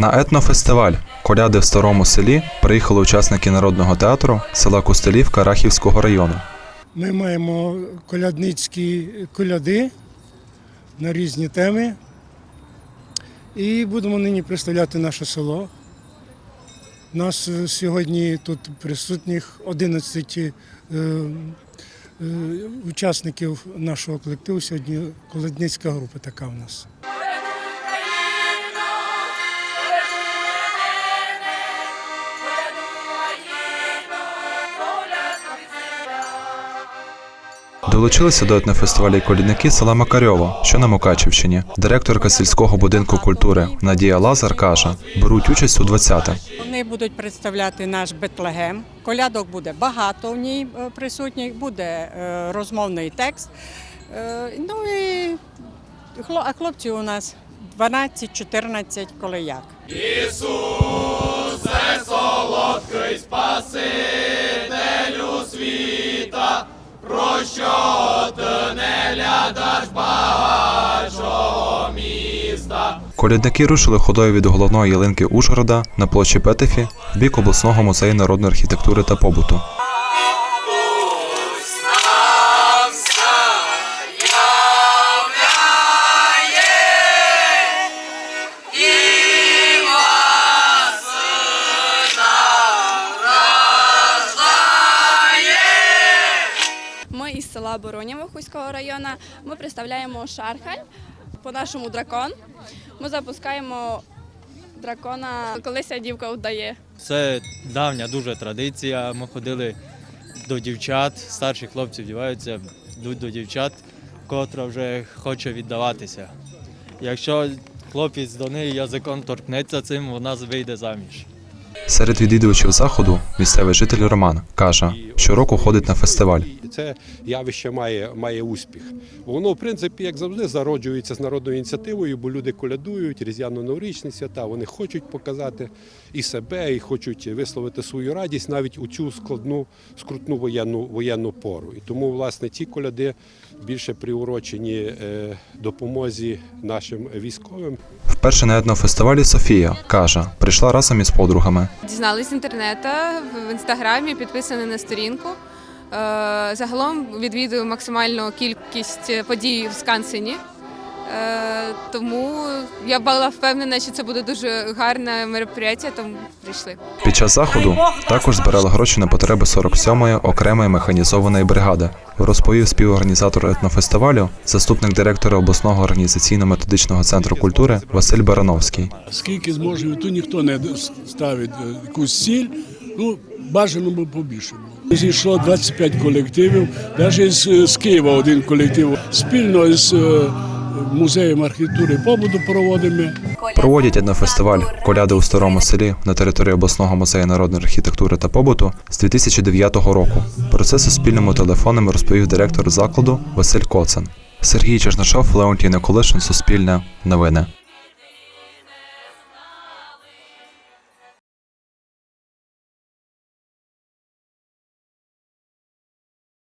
На етнофестиваль Коляди в старому селі приїхали учасники народного театру села Кустелівка Рахівського району. Ми маємо колядницькі коляди на різні теми. І будемо нині представляти наше село. Нас сьогодні тут присутніх 11 е, е, учасників нашого колективу. Сьогодні колядницька група така в нас. Долучилися до етнофестивалю колідники села Макарьово, що на Мукачівщині. Директорка сільського будинку культури Надія Лазар каже, беруть участь у 20-те. Вони будуть представляти наш Бетлегем. Колядок буде багато в ній е, присутніх, буде е, розмовний текст. Е, Ну і а хлопці у нас 12-14 колеяк. Колядники рушили ходою від головної ялинки Ужгорода на площі Петефі в бік обласного музею народної архітектури та побуту. Села Боронєво Хуського району. Ми представляємо Шархаль, по-нашому дракон. Ми запускаємо дракона, коли ся дівка вдає. Це давня дуже традиція. Ми ходили до дівчат, старші хлопці вдіваються, йдуть до дівчат, котра вже хоче віддаватися. Якщо хлопець до неї язиком торкнеться цим, вона вийде заміж. Серед відвідувачів заходу місцевий житель Роман каже, щороку ходить на фестиваль. Це явище має, має успіх. Воно, в принципі, як завжди, зароджується з народною ініціативою, бо люди колядують, різдвяно-новорічні свята, вони хочуть показати і себе, і хочуть висловити свою радість навіть у цю складну, скрутну воєнну, воєнну пору. І тому, власне, ці коляди більше приурочені е, допомозі нашим військовим. Вперше на етнофестивалі Софія каже, прийшла разом із подругами. Дізнались з інтернету в інстаграмі, підписані на сторінку. Е, Загалом відвідую максимальну кількість подій в Скансені. Е, Тому я була впевнена, що це буде дуже гарне мероприятие, тому прийшли. Під час заходу також збирали гроші на потреби 47-ї окремої механізованої бригади. Розповів співорганізатор етнофестивалю, заступник директора обласного організаційно-методичного центру культури Василь Барановський. Скільки зможе, то ніхто не ставить якусь ціль. Ну, бажано би побільше. Зійшло 25 колективів, навіть з, з Києва один колектив. Спільно з е, музеєм архітектури побуду проводимо. Проводять етнофестиваль Коляди у старому селі на території обласного музею народної архітектури та побуту з 2009 року. Про це суспільному телефоном розповів директор закладу Василь Коцен. Сергій Чернашов, Леонтій Николишин, Суспільне, Новини.